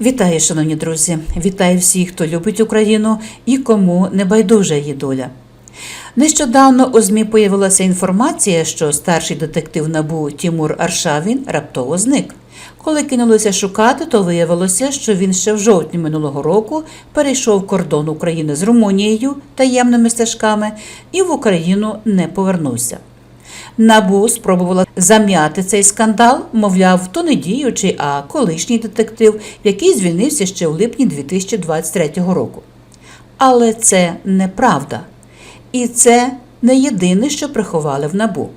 Вітаю, шановні друзі! Вітаю всіх, хто любить Україну і кому не байдужа її доля. Нещодавно у ЗМІ появилася інформація, що старший детектив НАБУ Тімур Аршавін раптово зник. Коли кинулися шукати, то виявилося, що він ще в жовтні минулого року перейшов кордон України з Румунією таємними стежками і в Україну не повернувся. Набу спробувала зам'яти цей скандал, мовляв, то не діючий, а колишній детектив, який звільнився ще в липні 2023 року. Але це неправда. І це не єдине, що приховали в набу.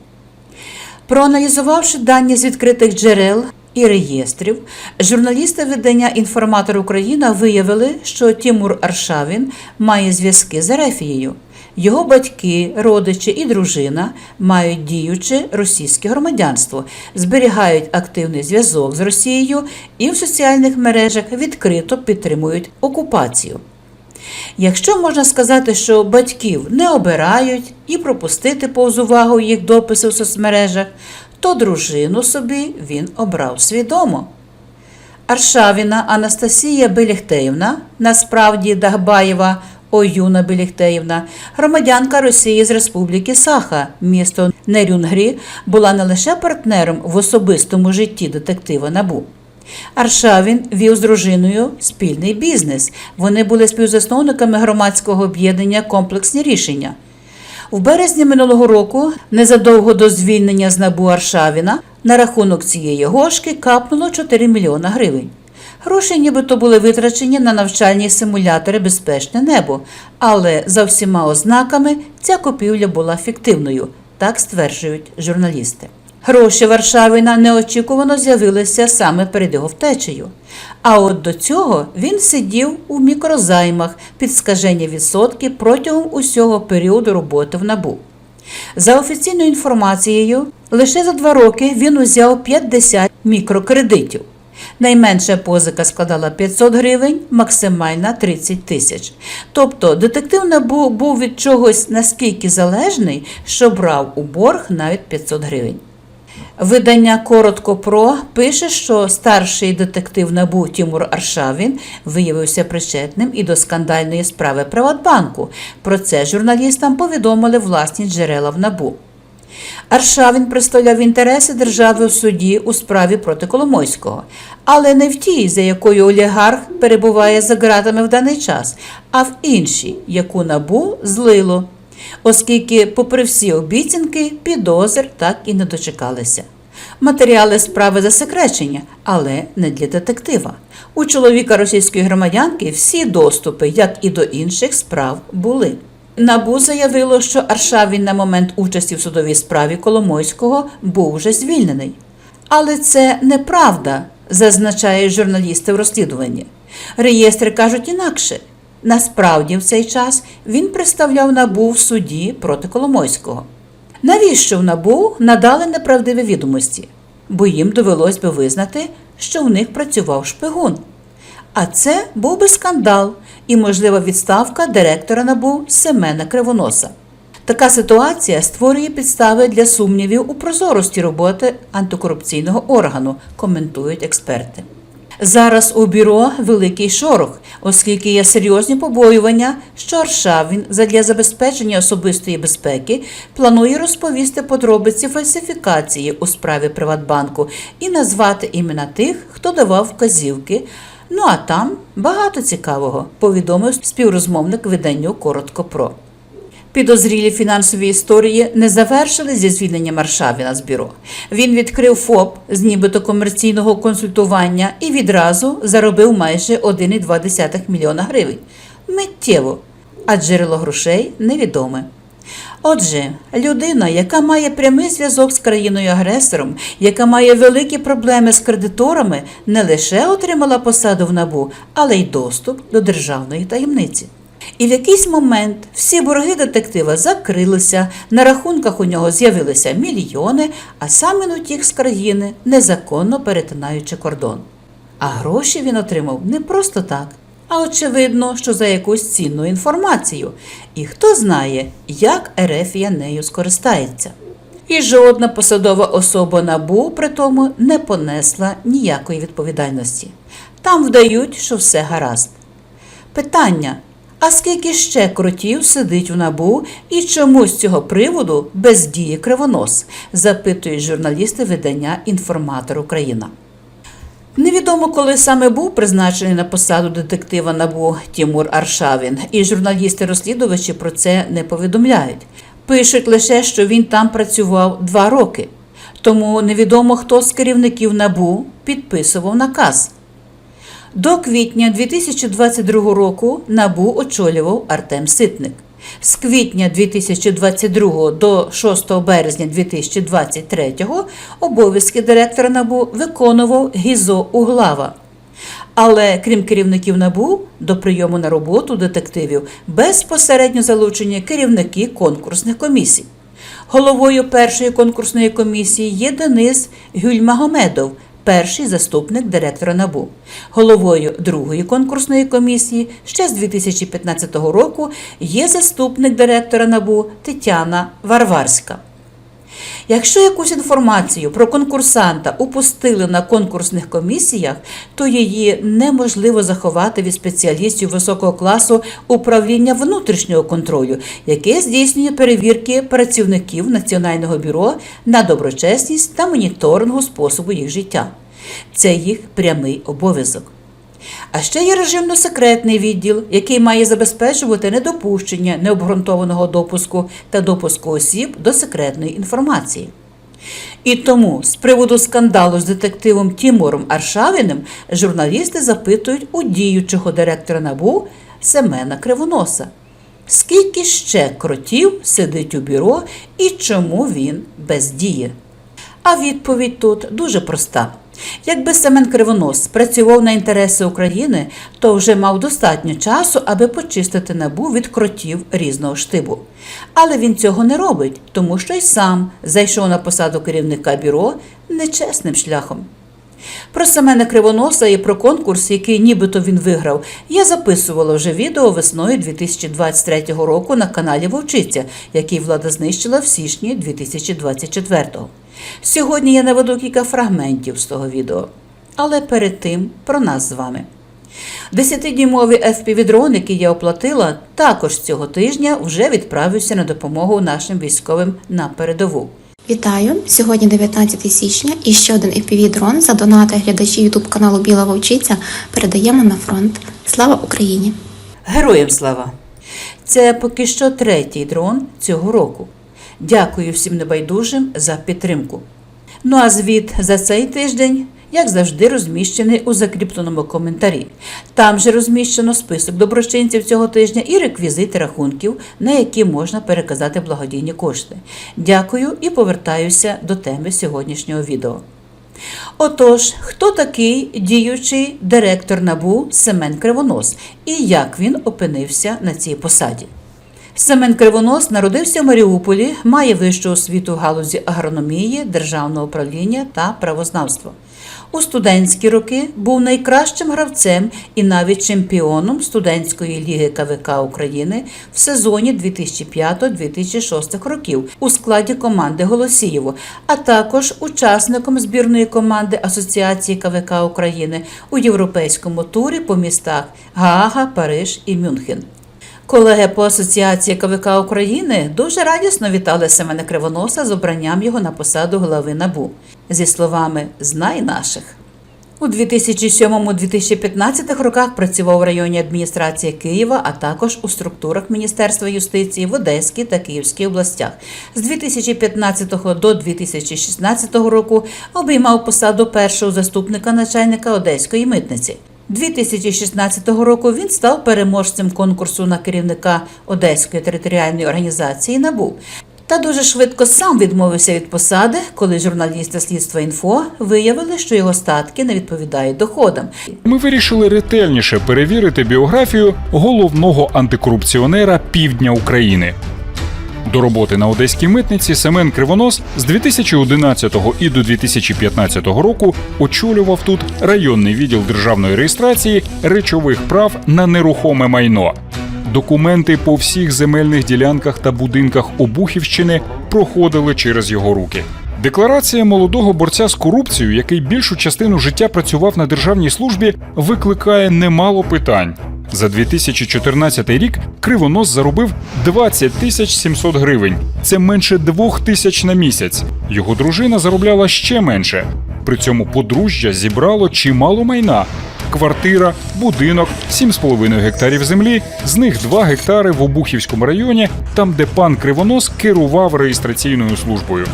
Проаналізувавши дані з відкритих джерел і реєстрів, журналісти видання Інформатор Україна виявили, що Тімур Аршавін має зв'язки з Ерефією. Його батьки, родичі і дружина мають діюче російське громадянство, зберігають активний зв'язок з Росією і в соціальних мережах відкрито підтримують окупацію. Якщо можна сказати, що батьків не обирають і пропустити повз увагу їх дописи в соцмережах, то дружину собі він обрав свідомо. Аршавіна Анастасія Беліхтеївна, насправді Дагбаєва Оюна Беліхтеївна, громадянка Росії з Республіки Саха, місто Нерюнгрі, була не лише партнером в особистому житті детектива Набу. Аршавін вів з дружиною спільний бізнес. Вони були співзасновниками громадського об'єднання Комплексні рішення. В березні минулого року, незадовго до звільнення з набу Аршавіна, на рахунок цієї гошки капнуло 4 мільйона гривень. Гроші нібито були витрачені на навчальні симулятори Безпечне небо, але за всіма ознаками ця купівля була фіктивною, так стверджують журналісти. Гроші Варшавіна неочікувано з'явилися саме перед його втечею. А от до цього він сидів у мікрозаймах під скажені відсотки протягом усього періоду роботи в набу. За офіційною інформацією, лише за два роки він узяв 50 мікрокредитів. Найменша позика складала 500 гривень, максимальна 30 тисяч. Тобто детектив НАБУ був від чогось наскільки залежний, що брав у борг навіть 500 гривень. Видання Коротко Про пише, що старший детектив НАБУ Тімур Аршавін виявився причетним і до скандальної справи Приватбанку. Про це журналістам повідомили власні джерела в НАБУ. Аршавін представляв інтереси держави в суді у справі проти Коломойського, але не в тій, за якою олігарх перебуває за ґратами в даний час, а в іншій, яку набу злило, оскільки, попри всі обіцянки, підозр так і не дочекалися. Матеріали справи засекречені, але не для детектива. У чоловіка російської громадянки всі доступи, як і до інших справ, були. Набу заявило, що Аршавін на момент участі в судовій справі Коломойського був вже звільнений. Але це неправда, зазначають журналісти в розслідуванні. Реєстри кажуть інакше. Насправді, в цей час він представляв набу в суді проти Коломойського. Навіщо в набу надали неправдиві відомості? Бо їм довелось би визнати, що в них працював шпигун. А це був би скандал і можлива відставка директора НАБУ Семена Кривоноса. Така ситуація створює підстави для сумнівів у прозорості роботи антикорупційного органу, коментують експерти. Зараз у бюро великий шорох, оскільки є серйозні побоювання, що Аршавін задля забезпечення особистої безпеки планує розповісти подробиці фальсифікації у справі Приватбанку і назвати імена тих, хто давав вказівки. Ну а там багато цікавого, повідомив співрозмовник виданню Коротко про. Підозрілі фінансові історії не завершили зі звільненням Аршавіна з бюро. Він відкрив ФОП з нібито комерційного консультування і відразу заробив майже 1,2 мільйона гривень. Миттєво, а джерело грошей невідоме. Отже, людина, яка має прямий зв'язок з країною-агресором, яка має великі проблеми з кредиторами, не лише отримала посаду в набу, але й доступ до державної таємниці. І в якийсь момент всі борги детектива закрилися, на рахунках у нього з'явилися мільйони, а сам він утік з країни, незаконно перетинаючи кордон. А гроші він отримав не просто так, а очевидно, що за якусь цінну інформацію. І хто знає, як Ерефія нею скористається. І жодна посадова особа набу при тому не понесла ніякої відповідальності. Там вдають, що все гаразд. Питання: а скільки ще кротів сидить у набу і чому з цього приводу бездіє кривонос? запитують журналісти видання Інформатор Україна. Невідомо, коли саме був призначений на посаду детектива НАБУ Тімур Аршавін, і журналісти-розслідувачі про це не повідомляють. Пишуть лише, що він там працював два роки. Тому невідомо, хто з керівників НАБУ підписував наказ. До квітня 2022 року НАБУ очолював Артем Ситник. З квітня 2022 до 6 березня 2023 обов'язки директора НАБУ виконував Гізо Углава. Але крім керівників НАБУ, до прийому на роботу детективів безпосередньо залучені керівники конкурсних комісій. Головою першої конкурсної комісії є Денис Гюльмагомедов, перший заступник директора НАБУ. Головою другої конкурсної комісії ще з 2015 року є заступник директора НАБУ Тетяна Варварська. Якщо якусь інформацію про конкурсанта упустили на конкурсних комісіях, то її неможливо заховати від спеціалістів високого класу управління внутрішнього контролю, яке здійснює перевірки працівників Національного бюро на доброчесність та моніторингу способу їх життя. Це їх прямий обов'язок. А ще є режимно-секретний відділ, який має забезпечувати недопущення необґрунтованого допуску та допуску осіб до секретної інформації. І тому з приводу скандалу з детективом Тімуром Аршавіним журналісти запитують у діючого директора НАБУ Семена Кривоноса. Скільки ще кротів сидить у бюро і чому він бездіє? А відповідь тут дуже проста. Якби Семен Кривонос працював на інтереси України, то вже мав достатньо часу, аби почистити набу від кротів різного штибу. Але він цього не робить, тому що й сам зайшов на посаду керівника бюро нечесним шляхом. Про Семена Кривоноса і про конкурс, який нібито він виграв, я записувала вже відео весною 2023 року на каналі Вовчиця, який влада знищила в січні 2024-го. Сьогодні я наведу кілька фрагментів з того відео. Але перед тим про нас з вами. Десятиднімові FPV-дрон, які я оплатила, також цього тижня вже відправився на допомогу нашим військовим на передову. Вітаю! Сьогодні 19 січня і ще один FPV-дрон за донати глядачі ютуб каналу Біла Вовчиця передаємо на фронт. Слава Україні! Героям слава! Це поки що третій дрон цього року. Дякую всім небайдужим за підтримку. Ну а звіт за цей тиждень, як завжди, розміщений у закріпленому коментарі. Там же розміщено список доброчинців цього тижня і реквізити рахунків, на які можна переказати благодійні кошти. Дякую і повертаюся до теми сьогоднішнього відео. Отож, хто такий діючий директор НАБУ Семен Кривонос і як він опинився на цій посаді? Семен Кривонос народився в Маріуполі, має вищу освіту в галузі агрономії, державного управління та правознавства. У студентські роки був найкращим гравцем і навіть чемпіоном студентської ліги КВК України в сезоні 2005-2006 років у складі команди Голосієво, а також учасником збірної команди Асоціації КВК України у європейському турі по містах Гаага, Париж і Мюнхен. Колеги по Асоціації КВК України дуже радісно вітали Семена Кривоноса з обранням його на посаду глави НАБУ зі словами Знай наших. У 2007-2015 роках працював в районній адміністрації Києва, а також у структурах Міністерства юстиції в Одеській та Київській областях. З 2015 до 2016 року обіймав посаду першого заступника начальника Одеської митниці. 2016 року він став переможцем конкурсу на керівника Одеської територіальної організації НАБУ. Та дуже швидко сам відмовився від посади, коли журналісти слідства інфо виявили, що його статки не відповідають доходам. Ми вирішили ретельніше перевірити біографію головного антикорупціонера півдня України. До роботи на одеській митниці Семен Кривонос з 2011 і до 2015 року очолював тут районний відділ державної реєстрації речових прав на нерухоме майно. Документи по всіх земельних ділянках та будинках Обухівщини проходили через його руки. Декларація молодого борця з корупцією, який більшу частину життя працював на державній службі, викликає немало питань. За 2014 рік Кривонос заробив 20 тисяч 700 гривень. Це менше 2 тисяч на місяць. Його дружина заробляла ще менше. При цьому подружжя зібрало чимало майна. Квартира, будинок, 7,5 гектарів землі, з них 2 гектари в Обухівському районі, там, де пан Кривонос керував реєстраційною службою.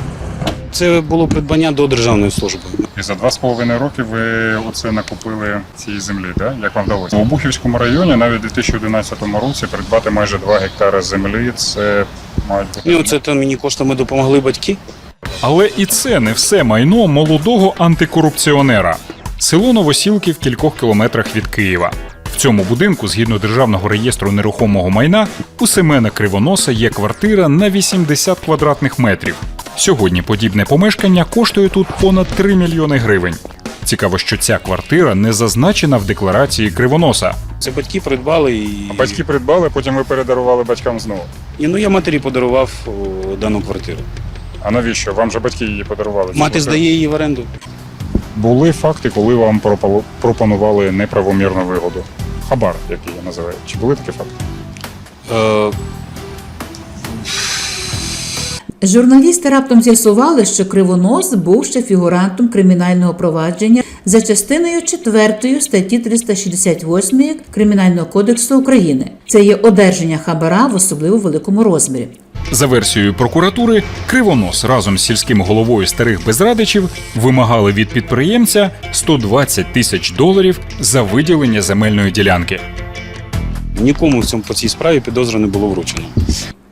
Це було придбання до державної служби. І за два з половиною роки ви оце накупили цієї землі, да? Як вам вдалося? У Обухівському районі навіть у 2011 році придбати майже 2 гектари землі. Це мають бути. Ну, це там мені коштами допомогли батьки. Але і це не все майно молодого антикорупціонера. Село Новосілки в кількох кілометрах від Києва. В цьому будинку, згідно державного реєстру нерухомого майна, у Семена Кривоноса є квартира на 80 квадратних метрів. Сьогодні подібне помешкання коштує тут понад 3 мільйони гривень. Цікаво, що ця квартира не зазначена в декларації Кривоноса. Це батьки придбали і. А Батьки придбали, потім ви передарували батькам знову. І, ну я матері подарував о, дану квартиру. А навіщо? Вам же батьки її подарували. Мати здає її в оренду. Були факти, коли вам пропало- пропонували неправомірну вигоду. Хабар, як її називають. Чи були такі факти? Е, Журналісти раптом з'ясували, що Кривонос був ще фігурантом кримінального провадження за частиною 4 статті 368 Кримінального кодексу України. Це є одержання хабара в особливо великому розмірі. За версією прокуратури, Кривонос разом з сільським головою старих безрадичів вимагали від підприємця 120 тисяч доларів за виділення земельної ділянки. нікому в цьому по цій справі підозри не було вручено.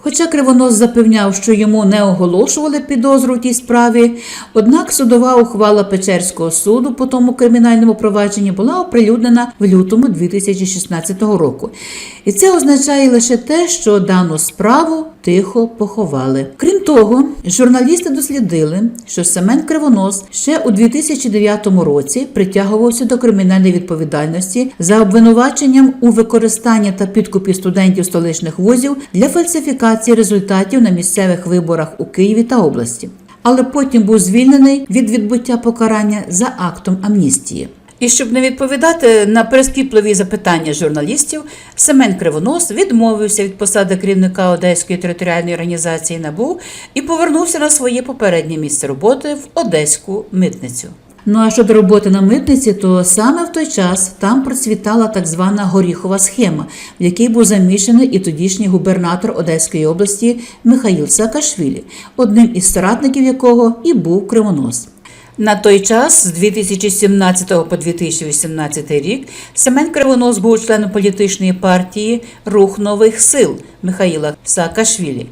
Хоча Кривонос запевняв, що йому не оголошували підозру в тій справі, однак судова ухвала Печерського суду по тому кримінальному провадженні була оприлюднена в лютому 2016 року. І це означає лише те, що дану справу тихо поховали. Крім того, журналісти дослідили, що Семен Кривонос ще у 2009 році притягувався до кримінальної відповідальності за обвинуваченням у використанні та підкупі студентів столичних вузів для фальсифікації результатів на місцевих виборах у Києві та області. Але потім був звільнений від відбуття покарання за актом амністії. І щоб не відповідати на прискіпливі запитання журналістів, Семен Кривонос відмовився від посади керівника Одеської територіальної організації НАБУ і повернувся на своє попереднє місце роботи в Одеську митницю. Ну а щодо роботи на митниці, то саме в той час там процвітала так звана горіхова схема, в якій був замішаний і тодішній губернатор Одеської області Михаїл Саакашвілі, одним із соратників якого і був Кривонос. На той час, з 2017 по 2018 рік, Семен Кривонос був членом політичної партії Рух нових сил Михаїла Саакашвілі.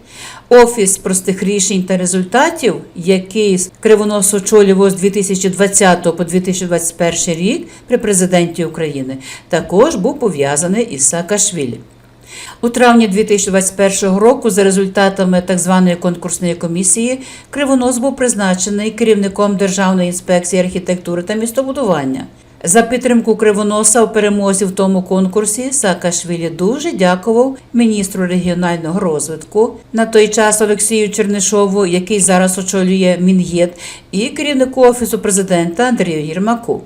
Офіс простих рішень та результатів, який Кривонос очолював з 2020 по 2021 рік при президенті України, також був пов'язаний із Саакашвілі. У травні 2021 року, за результатами так званої конкурсної комісії, Кривонос був призначений керівником Державної інспекції архітектури та містобудування. За підтримку Кривоноса у перемозі в тому конкурсі Саакашвілі дуже дякував міністру регіонального розвитку на той час Олексію Чернишову, який зараз очолює Мін'єд, і керівнику офісу президента Андрію Єрмаку.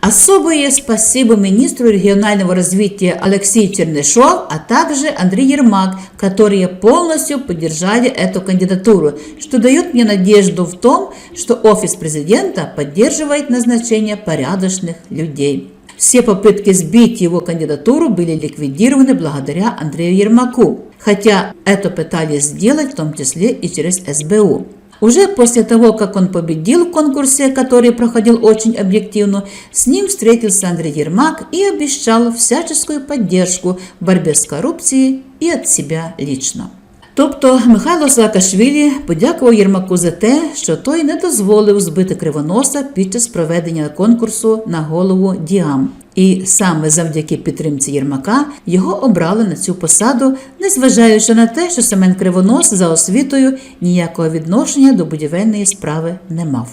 Особое спасибо министру регионального развития Алексею Чернышов, а также Андрей Ермак, которые полностью поддержали эту кандидатуру, что дает мне надежду в том, что офис президента поддерживает назначение порядочных людей. Все попытки сбить его кандидатуру были ликвидированы благодаря Андрею Ермаку, хотя это пытались сделать в том числе и через СБУ. Уже после того, как он победил в конкурсе, который проходил очень объективно, с ним встретился Андрей Ермак и обещал всяческую поддержку в борьбе с коррупцией и от себя лично. Тобто Михайло Саакашвілі подякував Єрмаку за те, що той не дозволив збити кривоноса під час проведення конкурсу на голову Діам. І саме завдяки підтримці Єрмака його обрали на цю посаду, незважаючи на те, що Семен Кривонос за освітою ніякого відношення до будівельної справи не мав.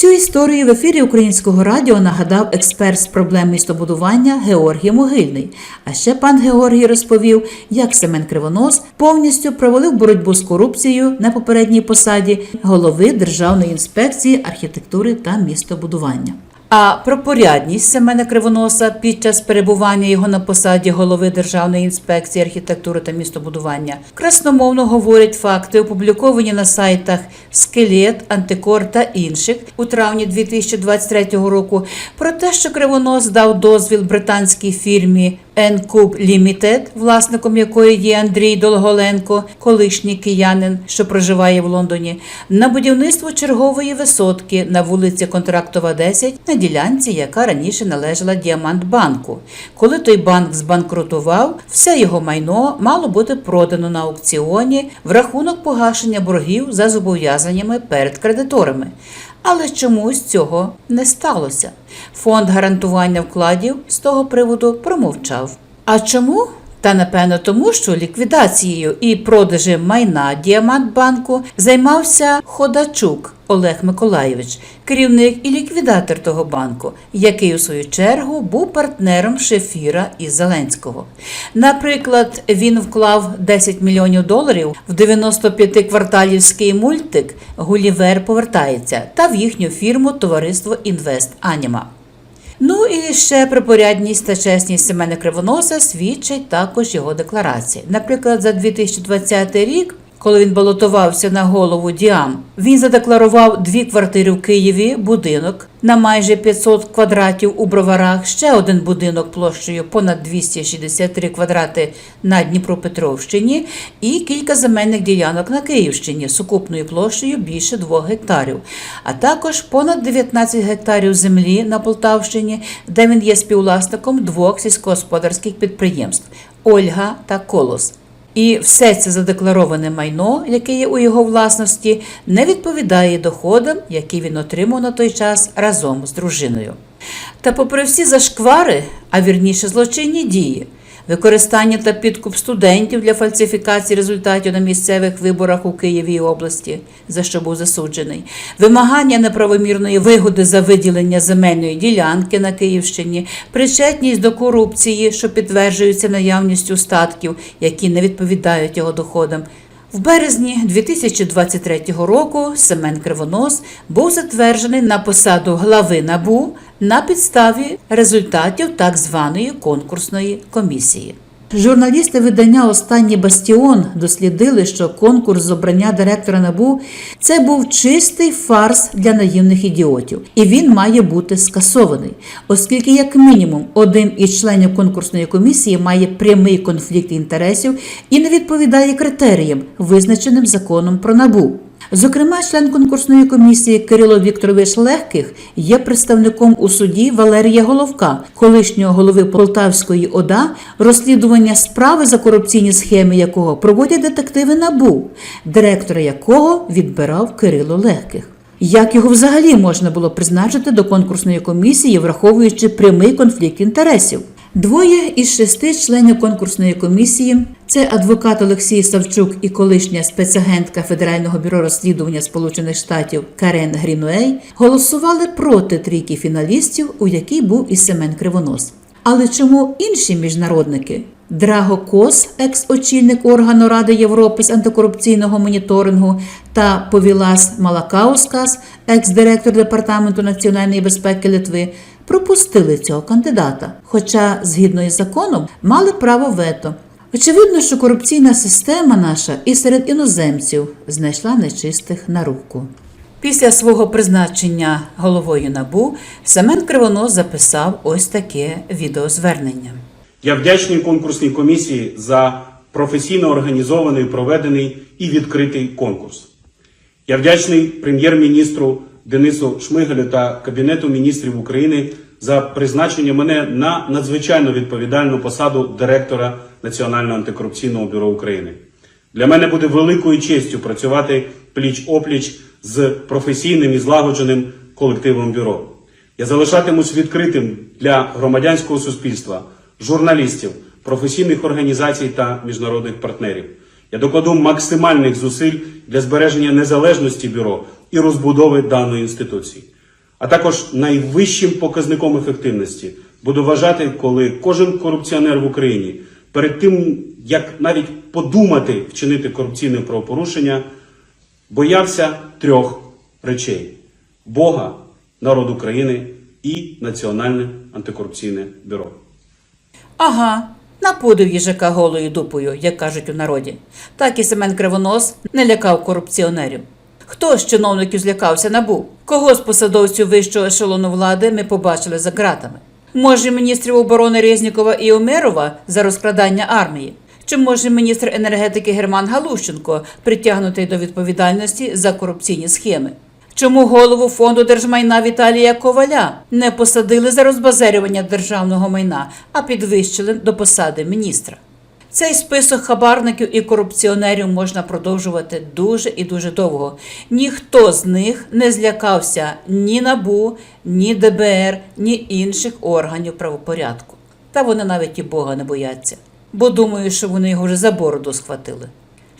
Цю історію в ефірі українського радіо нагадав експерт з проблем містобудування Георгій Могильний. А ще пан Георгій розповів, як Семен Кривонос повністю провалив боротьбу з корупцією на попередній посаді голови Державної інспекції архітектури та містобудування. А про порядність Семена Кривоноса під час перебування його на посаді голови Державної інспекції архітектури та містобудування. Красномовно говорять факти, опубліковані на сайтах Скелет, Антикор та інших у травні 2023 року, про те, що Кривонос дав дозвіл британській фірмі Енкуб Лімітед, власником якої є Андрій Долголенко, колишній киянин, що проживає в Лондоні, на будівництво чергової висотки на вулиці Контрактова 10 на ділянці, яка раніше належала Діамантбанку. Коли той банк збанкрутував, все його майно мало бути продано на аукціоні в рахунок погашення боргів за зобов'язаннями перед кредиторами. Але чомусь цього не сталося. Фонд гарантування вкладів з того приводу промовчав. А чому? Та напевно тому, що ліквідацією і продажем майна Діамантбанку займався Ходачук Олег Миколайович, керівник і ліквідатор того банку, який у свою чергу був партнером Шефіра і Зеленського. Наприклад, він вклав 10 мільйонів доларів в 95-кварталівський мультик Гулівер повертається та в їхню фірму Товариство Інвест Аніма. Ну і ще про порядність та чесність Семена Кривоноса свідчить також його декларації. Наприклад, за 2020 рік, коли він балотувався на голову Діам, він задекларував дві квартири в Києві, будинок на майже 500 квадратів у Броварах, ще один будинок площею понад 263 квадрати на Дніпропетровщині і кілька земельних ділянок на Київщині сукупною площею більше 2 гектарів, а також понад 19 гектарів землі на Полтавщині, де він є співвласником двох сільськогосподарських підприємств Ольга та Колос. І все це задеклароване майно, яке є у його власності, не відповідає доходам, які він отримав на той час разом з дружиною. Та попри всі зашквари, а вірніше злочинні дії, використання та підкуп студентів для фальсифікації результатів на місцевих виборах у Києві і області, за що був засуджений, вимагання неправомірної вигоди за виділення земельної ділянки на Київщині, причетність до корупції, що підтверджується наявністю статків, які не відповідають його доходам. В березні 2023 року Семен Кривонос був затверджений на посаду глави НАБУ на підставі результатів так званої конкурсної комісії. Журналісти видання Останній бастіон дослідили, що конкурс з обрання директора НАБУ це був чистий фарс для наївних ідіотів, і він має бути скасований, оскільки, як мінімум, один із членів конкурсної комісії має прямий конфлікт інтересів і не відповідає критеріям, визначеним законом про НАБУ. Зокрема, член конкурсної комісії Кирило Вікторович Легких є представником у суді Валерія Головка, колишнього голови Полтавської ОДА, розслідування справи за корупційні схеми якого проводять детективи НАБУ, директора якого відбирав Кирило Легких. Як його взагалі можна було призначити до конкурсної комісії, враховуючи прямий конфлікт інтересів? Двоє із шести членів конкурсної комісії це адвокат Олексій Савчук і колишня спецагентка Федерального бюро розслідування Сполучених Штатів Карен Грінуей голосували проти трійки фіналістів, у якій був і Семен Кривонос. Але чому інші міжнародники? Драго Кос, екс-очільник органу Ради Європи з антикорупційного моніторингу, та Повілас Малакаускас, екс-директор департаменту національної безпеки Литви, пропустили цього кандидата, хоча, згідно із законом, мали право вето. Очевидно, що корупційна система наша і серед іноземців знайшла нечистих на руку. Після свого призначення головою НАБУ Семен Кривонос записав ось таке відеозвернення. Я вдячний конкурсній комісії за професійно організований, проведений і відкритий конкурс. Я вдячний прем'єр-міністру Денису Шмигалю та Кабінету міністрів України за призначення мене на надзвичайно відповідальну посаду директора Національного антикорупційного бюро України. Для мене буде великою честю працювати пліч-опліч з професійним і злагодженим колективом бюро. Я залишатимусь відкритим для громадянського суспільства, журналістів, професійних організацій та міжнародних партнерів. Я докладу максимальних зусиль для збереження незалежності бюро і розбудови даної інституції. А також найвищим показником ефективності буду вважати, коли кожен корупціонер в Україні перед тим, як навіть подумати вчинити корупційне правопорушення, боявся трьох речей: Бога, народ України і Національне антикорупційне бюро. Ага, напудив їжака голою дупою, як кажуть у народі. Так і Семен Кривонос не лякав корупціонерів. Хто з чиновників злякався набу? Кого з посадовців вищого ешелону влади ми побачили за ґратами? Може, міністрів оборони Резнікова і Омерова за розкрадання армії? Чи може міністр енергетики Герман Галущенко притягнутий до відповідальності за корупційні схеми? Чому голову фонду держмайна Віталія Коваля не посадили за розбазарювання державного майна, а підвищили до посади міністра? Цей список хабарників і корупціонерів можна продовжувати дуже і дуже довго. Ніхто з них не злякався ні НАБУ, ні ДБР, ні інших органів правопорядку. Та вони навіть і Бога не бояться, бо думаю, що вони його вже за бороду схватили.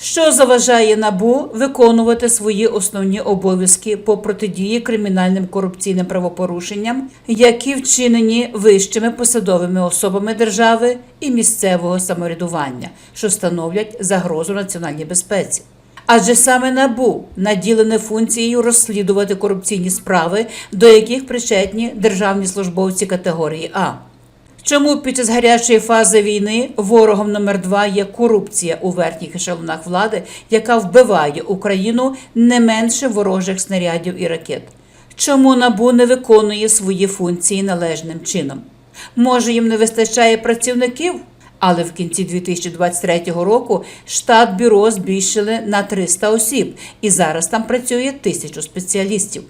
Що заважає НАБУ виконувати свої основні обов'язки по протидії кримінальним корупційним правопорушенням, які вчинені вищими посадовими особами держави і місцевого самоврядування, що становлять загрозу національній безпеці? Адже саме НАБУ наділене функцією розслідувати корупційні справи, до яких причетні державні службовці категорії А. Чому під час гарячої фази війни ворогом номер два є корупція у верхніх ешелонах влади, яка вбиває Україну не менше ворожих снарядів і ракет? Чому НАБУ не виконує свої функції належним чином? Може, їм не вистачає працівників? Але в кінці 2023 року штат бюро збільшили на 300 осіб, і зараз там працює тисячу спеціалістів.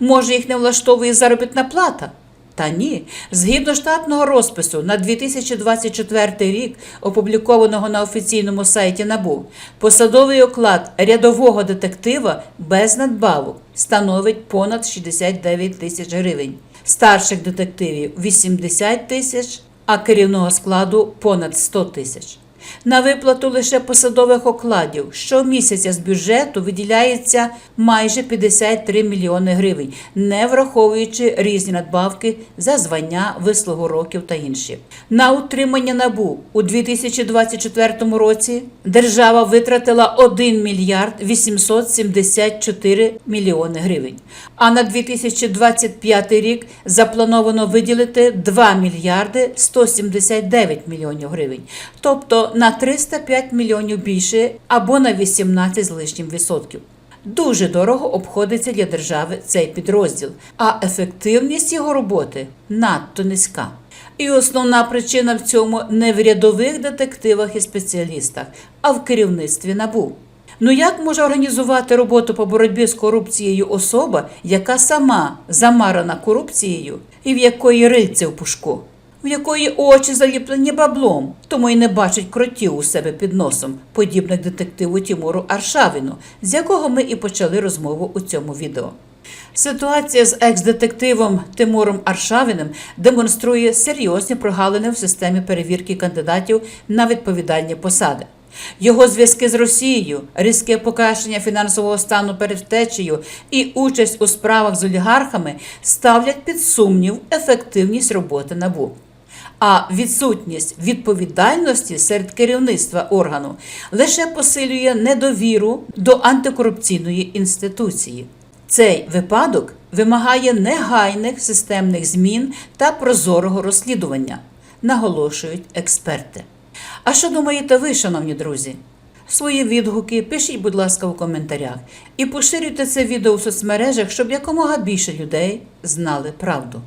Може, їх не влаштовує заробітна плата? Та ні, згідно штатного розпису на 2024 рік, опублікованого на офіційному сайті НАБУ, посадовий оклад рядового детектива без надбавок становить понад 69 тисяч гривень, старших детективів 80 тисяч, а керівного складу понад 100 тисяч. На виплату лише посадових окладів щомісяця з бюджету виділяється майже 53 мільйони гривень, не враховуючи різні надбавки за звання, вислугу років та інші. На утримання набу у 2024 році держава витратила 1 мільярд 874 мільйони гривень. А на 2025 рік заплановано виділити 2 мільярди 179 мільйонів гривень. Тобто на 305 мільйонів більше або на 18 з лишнім відсотків. Дуже дорого обходиться для держави цей підрозділ, а ефективність його роботи надто низька. І основна причина в цьому не в рядових детективах і спеціалістах, а в керівництві НАБУ. Ну як може організувати роботу по боротьбі з корупцією особа, яка сама замарана корупцією і в якої рильце в пушку? В якої очі заліплені баблом, тому й не бачить кротів у себе під носом, подібних детективу Тімуру Аршавіну, з якого ми і почали розмову у цьому відео. Ситуація з екс-детективом Тимуром Аршавіним демонструє серйозні прогалини в системі перевірки кандидатів на відповідальні посади. Його зв'язки з Росією, різке покращення фінансового стану перед втечею і участь у справах з олігархами ставлять під сумнів ефективність роботи НАБУ. А відсутність відповідальності серед керівництва органу лише посилює недовіру до антикорупційної інституції. Цей випадок вимагає негайних системних змін та прозорого розслідування, наголошують експерти. А що думаєте ви, шановні друзі? Свої відгуки пишіть, будь ласка, у коментарях і поширюйте це відео в соцмережах, щоб якомога більше людей знали правду.